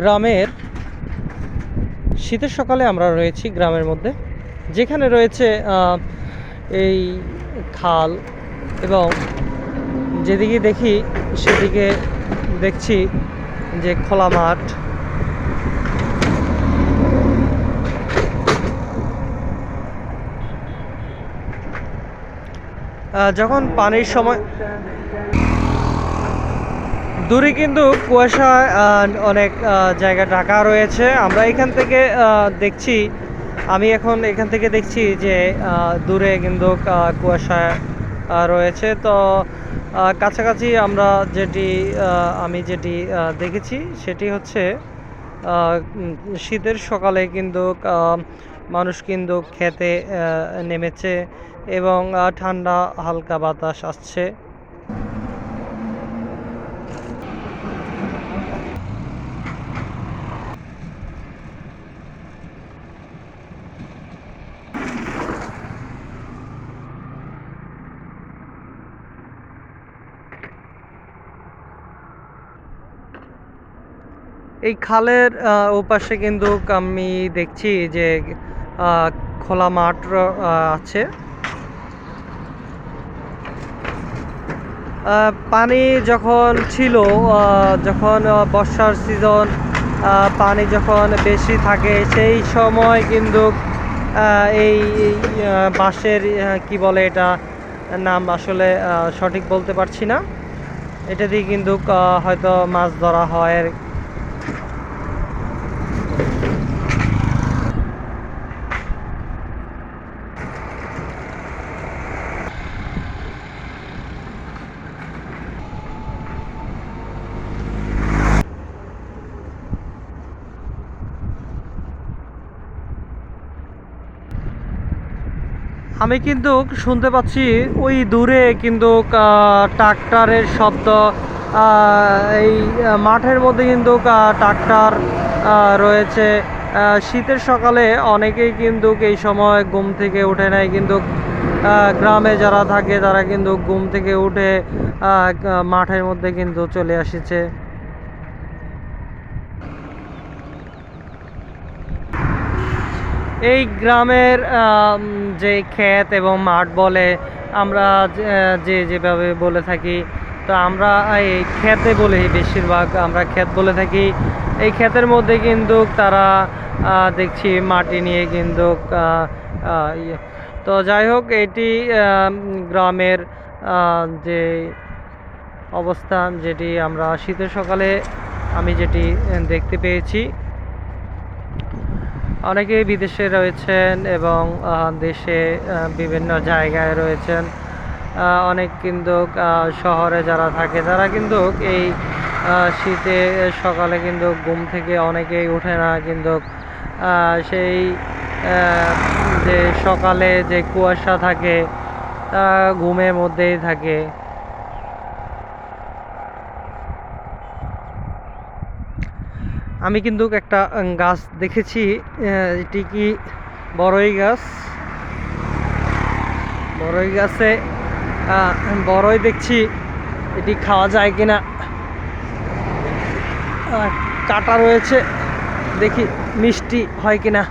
গ্রামের শীতের সকালে আমরা রয়েছি গ্রামের মধ্যে, যেখানে রয়েছে এই খাল এবং যেদিকে দেখি সেদিকে দেখছি যে খোলা মাঠ। যখন পানির সময় দূরে কিন্তু কুয়াশা অনেক জায়গা ঢাকা রয়েছে। আমরা এখান থেকে দেখছি, আমি এখন এখান থেকে দেখছি যে দূরে কিন্তু কুয়াশা রয়েছে। তো কাছাকাছি আমরা যেটি আমি যেটি দেখেছি, সেটি হচ্ছে শীতের সকালে কিন্তু মানুষ কিন্তু খেতে নেমেছে এবং ঠান্ডা হালকা বাতাস আসছে। এই খালের ওপাশে কিন্তু আমি দেখছি যে খোলা মাঠ আছে। পানি যখন ছিল যখন বর্ষার সিজন পানি যখন বেশি থাকে, সেই সময় কিন্তু এই বাঁশের কি বলে এটা, নাম আসলে সঠিক বলতে পারছি না। এটা দিয়ে কিন্তু হয়তো মাছ ধরা হয় আমি কিন্তু শুনতে পাচ্ছি ওই দূরে কিন্তু ট্রাক্টরের শব্দ এই মাঠের মধ্যে কিন্তু ট্রাক্টর রয়েছে। শীতের সকালে অনেকেই কিন্তু এই সময় ঘুম থেকে উঠে নেয় কিন্তু গ্রামে যারা থাকে তারা কিন্তু ঘুম থেকে উঠে মাঠের মধ্যে কিন্তু চলে এসেছে এই গ্রামের যে ক্ষেত এবং মাঠ বলে আমরা যে- যেভাবে বলে থাকি, তো আমরা এই ক্ষেতে বলি বেশিরভাগ, আমরা ক্ষেত বলে থাকি। এই ক্ষেতের মধ্যে কিন্তু তারা দেখছি মাটি নিয়ে কিন্তু ইয়ে- তো যাই হোক, এটি গ্রামের যে অবস্থান যেটি আমরা শীতের সকালে আমি যেটি দেখতে পেয়েছি। অনেকেই বিদেশে রয়েছেন এবং দেশে বিভিন্ন জায়গায় রয়েছেন। অনেক কিন্তু শহরে যারা থাকে, তারা কিন্তু এই শীতে সকালে কিন্তু ঘুম থেকে অনেকেই ওঠে না। কিন্তু সেই যে সকালে যে কুয়াশা থাকে, তা ঘুমের মধ্যেই থাকে। আমি কিন্তু একটা গাছ দেখেছি এটি কি বড়ই গাছ? বড়ই গাছে বড়ই দেখছি, এটি খাওয়া যায় কিনা? কাটা রয়েছে, দেখি মিষ্টি হয় কিনা?